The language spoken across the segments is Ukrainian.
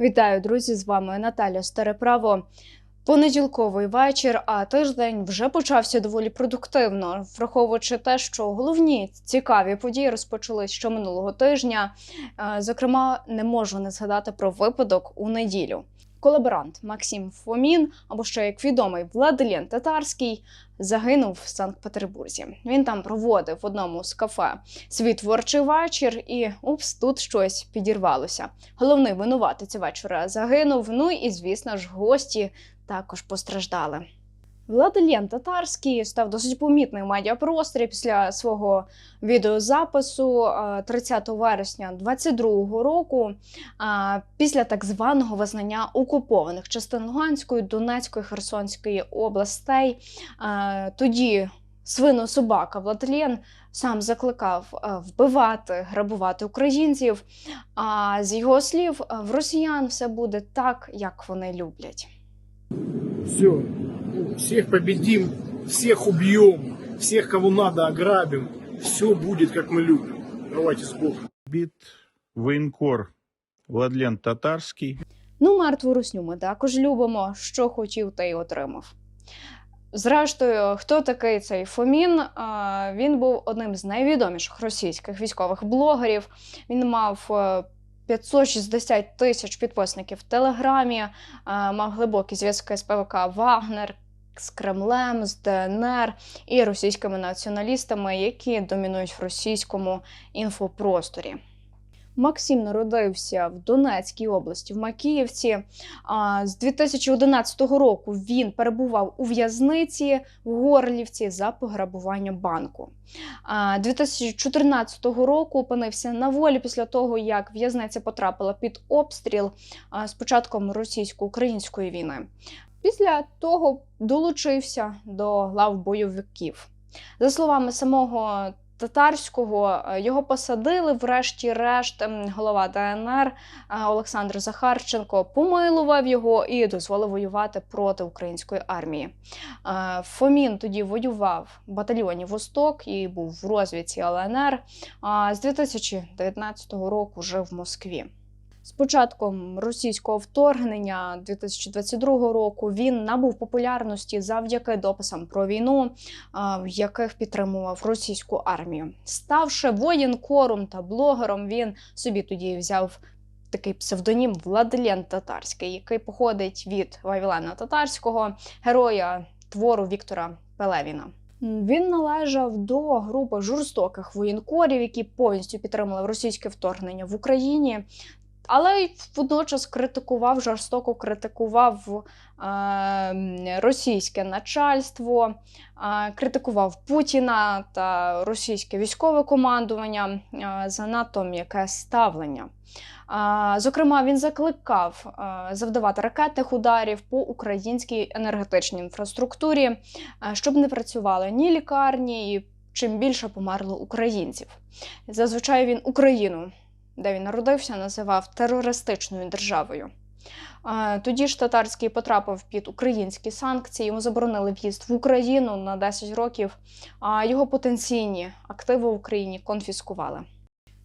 Вітаю, друзі! З вами Наталя Стареправо. Понеділковий вечір, а тиждень вже почався доволі продуктивно, враховуючи те, що головні цікаві події розпочались ще минулого тижня. Е, Зокрема, не можу не згадати про випадок у неділю. Колаборант Максим Фомін, або ще як відомий Владлен Татарський, загинув в Санкт-Петербурзі. Він там проводив в одному з кафе свій творчий вечір, і упс, тут щось підірвалося. Головний винуватець вечора загинув. Ну і звісно ж, гості також постраждали. Владлен Татарський став досить помітним в медіапросторі після свого відеозапису е, 30 вересня 2022 року, е, після так званого визнання окупованих частин Луганської, Донецької, Херсонської областей. Е, Тоді свино-собака Владлен сам закликав е, вбивати, грабувати українців. А з його слів, е, в росіян все буде так, як вони люблять. Все. Всех победим, всех убьем, всех, кого надо, ограбим. Все будет, как мы любим. Давайте с Богом. Бит воєнкор Владлен Татарський. Ну, мертву русню ми також любимо, що хотів, те й отримав. Зрештою, хто такий цей Фомін? Він був одним з найвідоміших російських військових блогерів. Він мав е, 560 тисяч підписників в Телеграмі, мав глибокі зв'язки з ПВК Вагнер. З Кремлем, з ДНР і російськими націоналістами, які домінують в російському інфопросторі. Максим народився в Донецькій області, в Макіївці. А, З 2011 року він перебував у в'язниці в Горлівці за пограбування банку. А, 2014 року опинився на волі після того, як в'язниця потрапила під обстріл з початком російсько-української війни. Після того долучився до лав бойовиків. За словами самого татарського, е, його посадили, врешті-решт, ем, голова ДНР е, Олександр Захарченко помилував його і дозволив воювати проти української армії. Е, Фомін тоді воював в батальйоні Восток і був в розвідці ЛНР. А з 2019 року жив в Москві. З початком російського вторгнення 2022 року він набув популярності завдяки дописам про війну, в яких підтримував російську армію. Ставши воєнкором та блогером, він собі тоді взяв такий псевдонім Владлен Татарський, який походить від Вавілена Татарського, героя твору Віктора Пелевіна. Він належав до групи жорстоких воєнкорів, які повністю підтримали російське вторгнення в Україні. Але й водночас критикував, жорстоко критикував е, російське начальство, е, критикував Путіна та російське військове командування е, за надто м'яке ставлення. Е, зокрема, він закликав е, завдавати ракетних ударів по українській енергетичній інфраструктурі, е, щоб не працювали ні лікарні, і чим більше померло українців. Зазвичай він Україну де він народився, називав терористичною державою. Тоді ж татарський потрапив під українські санкції, йому заборонили в'їзд в Україну на 10 років, а його потенційні активи в Україні конфіскували.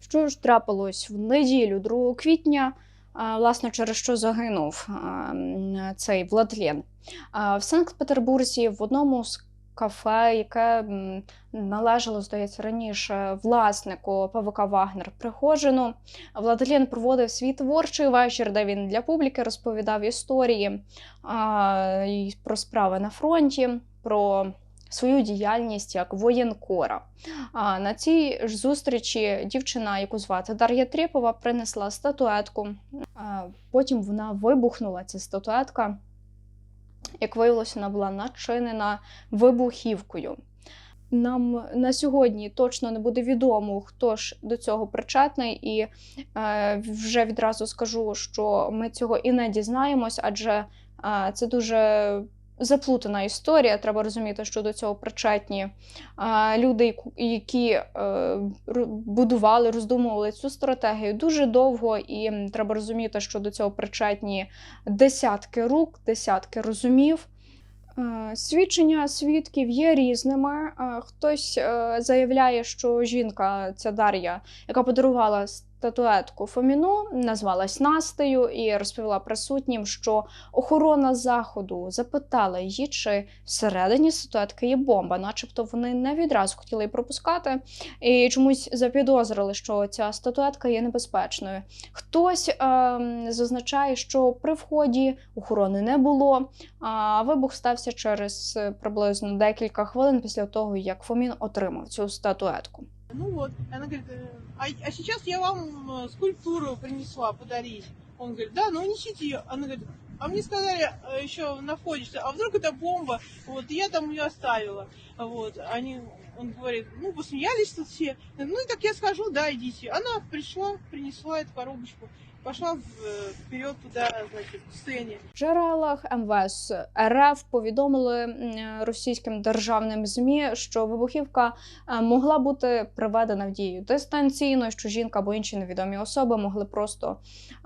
Що ж трапилось в неділю, 2 квітня, власне, через що загинув цей Владлен. В Санкт-Петербурзі в одному з кафе, яке належало, здається, раніше власнику ПВК Вагнер Пригожину. Владлен проводив свій творчий вечір, де він для публіки розповідав історії а, про справи на фронті, про свою діяльність як воєнкора. А на цій ж зустрічі дівчина, яку звати Дар'я Трєпова, принесла статуетку. А, потім вона вибухнула, ця статуетка. Як виявилося, вона була начинена вибухівкою. Нам на сьогодні точно не буде відомо, хто ж до цього причетний, і е, вже відразу скажу, що ми цього і не дізнаємось, адже е, це дуже заплутана історія. Треба розуміти, що до цього причетні люди, які е, будували, роздумували цю стратегію дуже довго, і треба розуміти, що до цього причетні десятки рук, десятки розумів. Е, Свідчення свідків є різними. Е, Хтось заявляє, що жінка, ця Дар'я, яка подарувала статуетку Фоміну, назвалась Настею і розповіла присутнім, що охорона заходу запитала її, чи всередині статуетки є бомба, начебто вони не відразу хотіли її пропускати і чомусь запідозрили, що ця статуетка є небезпечною. Хтось ем, зазначає, що при вході охорони не було, а вибух стався через е, приблизно декілька хвилин після того, як Фомін отримав цю статуетку. Ну вот, она говорит, э, а, а сейчас я вам э, скульптуру принесла подарить. Он говорит, да, ну несите ее. Она говорит, а мне сказали э, еще на входе, что, а вдруг это бомба, вот, я там ее оставила. Вот, они, он говорит, ну, посмеялись тут все. Ну, и так я схожу, да, идите. Она пришла, принесла эту коробочку, пошла в- э, вперед туда, значит, к сцене. В джерелах МВС РФ повідомили російським державним змі, що вибухівка е, могла бути приведена в дію дистанційно, що жінка або інші невідомі особи могли просто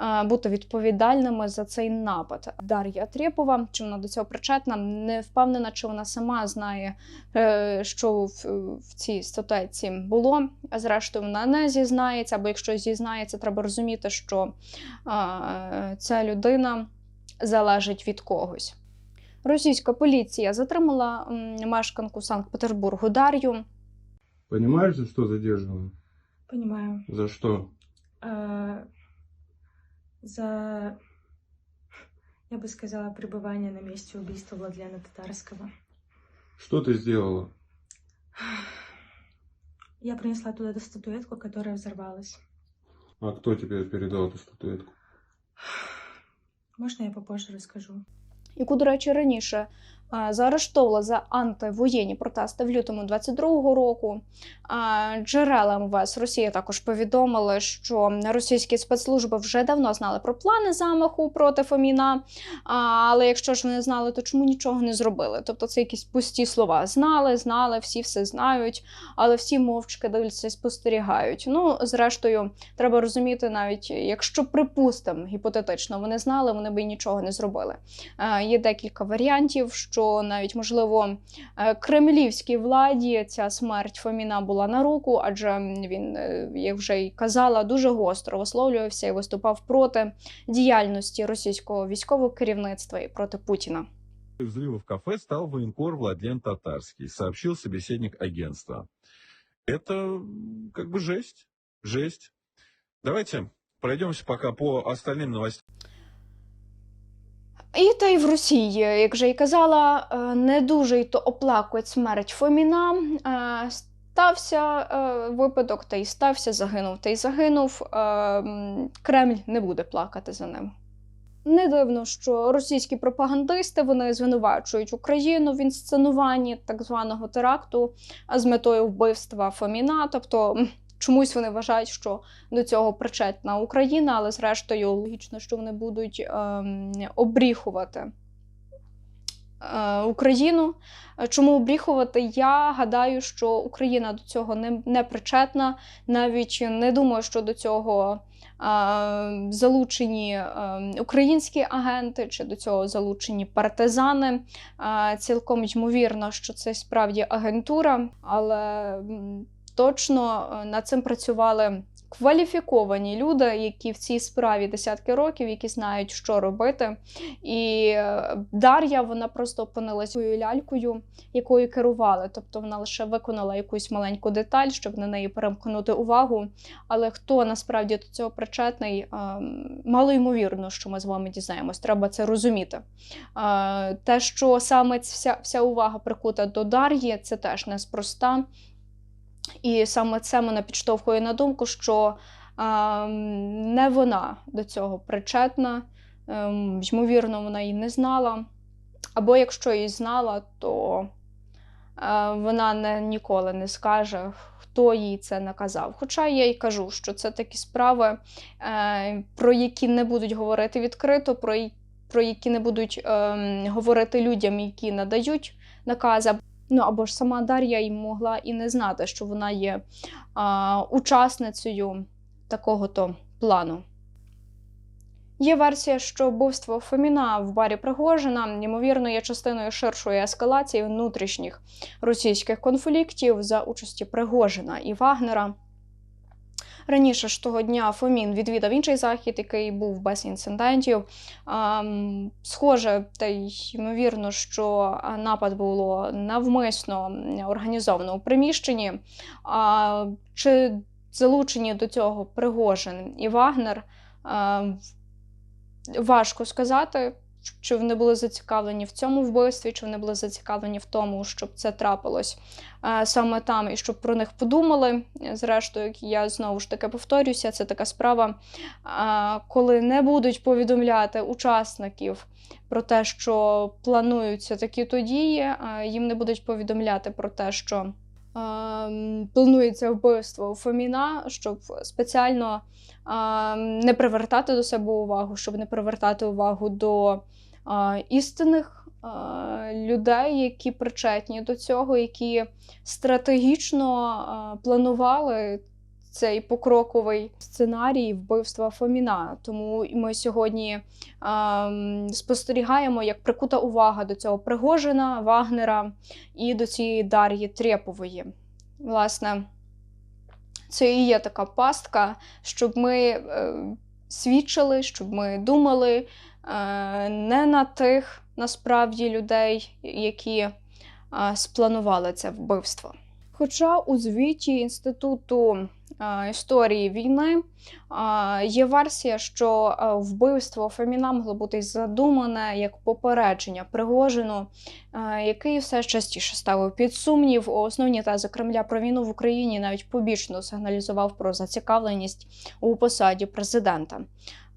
е, бути відповідальними за цей напад. Дар'я Трєпова, чи вона до цього причетна, не впевнена, чи вона сама знає, е, що в, в цій статуетці було. Зрештою, вона не зізнається, або якщо зізнається, треба розуміти, що ця людина залежить від когось. Російська поліція затримала м, мешканку Санкт-Петербургу Дар'ю. Понимаешь, за что задерживаю? Понимаю. За что? А, за, я бы сказала, пребывание на месте убийства Владлена Татарского. Что ты сделала? Я принесла туда эту статуэтку, которая взорвалась. А кто тебе передал эту статуэтку? Можно я попозже расскажу? яку, до речі, раніше заарештовувала за антивоєнні протести в лютому 22-го року. А, Джерела МВС Росії також повідомили, що російські спецслужби вже давно знали про плани замаху проти Фоміна. Але якщо ж вони знали, то чому нічого не зробили? Тобто це якісь пусті слова. Знали, знали, всі все знають, але всі мовчки дивляться і спостерігають. Ну, зрештою, треба розуміти, навіть якщо припустимо, гіпотетично вони знали, вони би й нічого не зробили. Е, Є декілька варіантів, що навіть можливо е, кремлівській владі ця смерть Фоміна була на руку, адже він, е, як вже й казала, дуже гостро висловлювався і виступав проти діяльності російського військового керівництва і проти Путіна. взрыва в кафе стал военкор Владлен Татарский, сообщил собеседник агентства. Это м, как бы жесть. Жесть. Давайте пройдемся пока по остальным новостям. І та й в Росії, як вже й казала, е, не дуже й то оплакують смерть Фоміна. Е, Стався е, випадок, та й стався, загинув, та й загинув. Кремль не буде плакати за ним. Не дивно, що російські пропагандисти вони звинувачують Україну в інсценуванні так званого теракту з метою вбивства Фоміна. Тобто чомусь вони вважають, що до цього причетна Україна, але зрештою логічно, що вони будуть ем, обріхувати е, Україну. Е, Чому обріхувати? Я гадаю, що Україна до цього не, не причетна. Навіть не думаю, що до цього е, залучені е, українські агенти чи до цього залучені партизани. Е, цілком ймовірно, що це справді агентура, але точно е, над цим працювали кваліфіковані люди, які в цій справі десятки років, які знають, що робити. І е, Дар'я вона просто опинилась цією лялькою, якою керували. Тобто вона лише виконала якусь маленьку деталь, щоб на неї перемкнути увагу. Але хто насправді до цього причетний, ем, мало ймовірно, що ми з вами дізнаємось. Треба це розуміти. Е, Те, що саме вся, вся увага прикута до Дар'ї, це теж неспроста. І саме це мене підштовхує на думку, що ем, не вона до цього причетна. Ем, ймовірно, вона її не знала. Або якщо її знала, то е, вона не, ніколи не скаже, хто їй це наказав. Хоча я й кажу, що це такі справи, е, про які не будуть говорити відкрито, про, про які не будуть ем, говорити людям, які надають накази. Ну або ж сама Дар'я й могла і не знати, що вона є а, учасницею такого-то плану. Є версія, що вбивство Фоміна в барі Пригожина, ймовірно, є частиною ширшої ескалації внутрішніх російських конфліктів за участі Пригожина і Вагнера. Раніше ж того дня Фомін відвідав інший захід, який був без інцидентів. Схоже, та й ймовірно, що напад було навмисно організовано у приміщенні. Чи залучені до цього Пригожин і Вагнер? Важко сказати. Чи вони були зацікавлені в цьому вбивстві, чи вони були зацікавлені в тому, щоб це трапилось е, саме там, і щоб про них подумали. Зрештою, я знову ж таки повторюся, це така справа, е, коли не будуть повідомляти учасників про те, що плануються такі то дії, е, їм не будуть повідомляти про те, що планується вбивство Фоміна, щоб спеціально е, не привертати до себе увагу, щоб не привертати увагу до е, істинних е, людей, які причетні до цього, які стратегічно е, планували цей покроковий сценарій вбивства Фоміна. Тому ми сьогодні ем, спостерігаємо, як прикута увага до цього Пригожина, Вагнера і до цієї Дар'ї Трєпової. Власне, це і є така пастка, щоб ми е, свідчили, щоб ми думали е, не на тих насправді людей, які е, спланували це вбивство. Хоча у звіті Інституту історії війни е, є версія, що е, вбивство Феміна могло бути задумане як попередження Пригожину, е, який все частіше ставив під сумнів основні тези Кремля про війну в Україні, навіть побічно сигналізував про зацікавленість у посаді президента.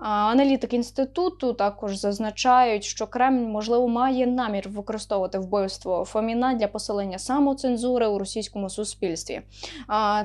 Аналітики інституту також зазначають, що Кремль, можливо, має намір використовувати вбивство Фоміна для посилення самоцензури у російському суспільстві.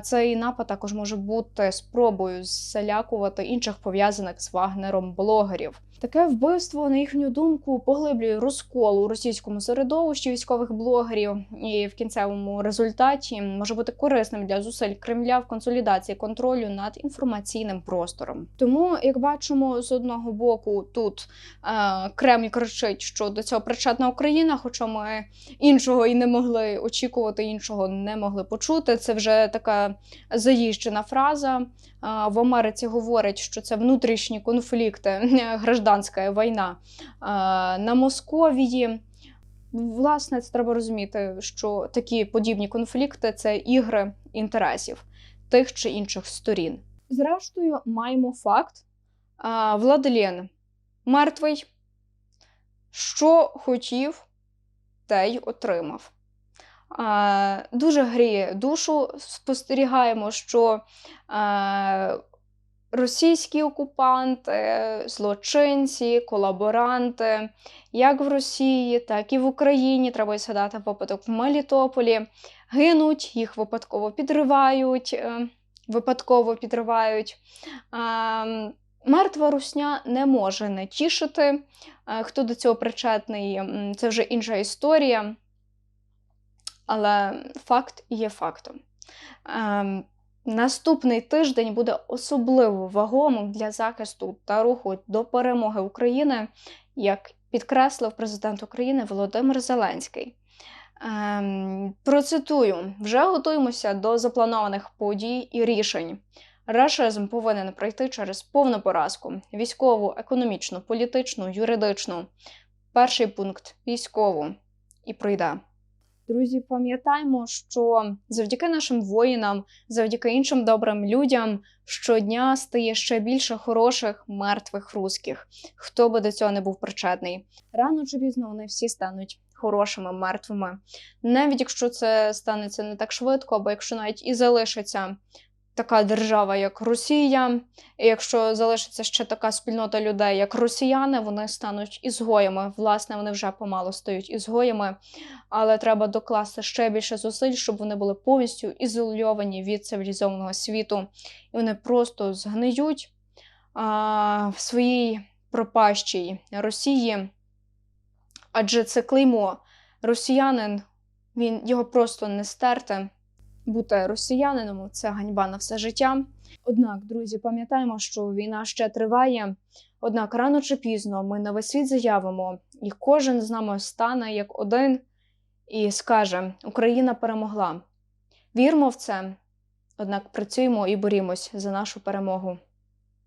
Цей напад також може бути спробою залякувати інших пов'язаних з Вагнером блогерів. Таке вбивство, на їхню думку, поглиблює розкол у російському середовищі військових блогерів, і в кінцевому результаті може бути корисним для зусиль Кремля в консолідації контролю над інформаційним простором. Тому, як бачимо, з одного боку тут е, Кремль кричить, що до цього причетна Україна, хоча ми іншого і не могли очікувати, іншого не могли почути. Це вже така заїжджена фраза. В Америці говорять, що це внутрішні конфлікти, гражданська війна на Московії. Власне, це треба розуміти, що такі подібні конфлікти це ігри інтересів тих чи інших сторін. Зрештою, маємо факт: Владлен мертвий. Що хотів, те й отримав. Дуже гріє душу. Спостерігаємо, що російські окупанти, злочинці, колаборанти, як в Росії, так і в Україні. Треба згадати випадок в Мелітополі. Гинуть, їх випадково підривають, е, випадково підривають. Мертва русня не може не тішити. Е, Хто до цього причетний, це вже інша історія. Але факт є фактом. Ем, наступний тиждень буде особливо вагомим для захисту та руху до перемоги України, як підкреслив президент України Володимир Зеленський. Ем, процитую: вже готуємося до запланованих подій і рішень. Рашизм повинен пройти через повну поразку: військову, економічну, політичну, юридичну. Перший пункт військову і пройде. Друзі, пам'ятаємо, що завдяки нашим воїнам, завдяки іншим добрим людям щодня стає ще більше хороших мертвих русських, хто би до цього не був причетний. Рано чи пізно вони всі стануть хорошими мертвими. Навіть якщо це станеться не так швидко, або якщо навіть і залишиться така держава, як Росія, і якщо залишиться ще така спільнота людей, як росіяни, вони стануть ізгоями. Власне, вони вже помало стають ізгоями, але треба докласти ще більше зусиль, щоб вони були повністю ізольовані від цивілізованого світу, і вони просто згниють а, в своїй пропащій Росії. Адже це клеймо росіянин, він його просто не стерте. Бути росіянином це ганьба на все життя. Однак, друзі, пам'ятаємо, що війна ще триває. Однак рано чи пізно ми на весь світ заявимо, і кожен з нами стане як один і скаже: Україна перемогла. Вірмо в це Однак працюємо і борімось за нашу перемогу.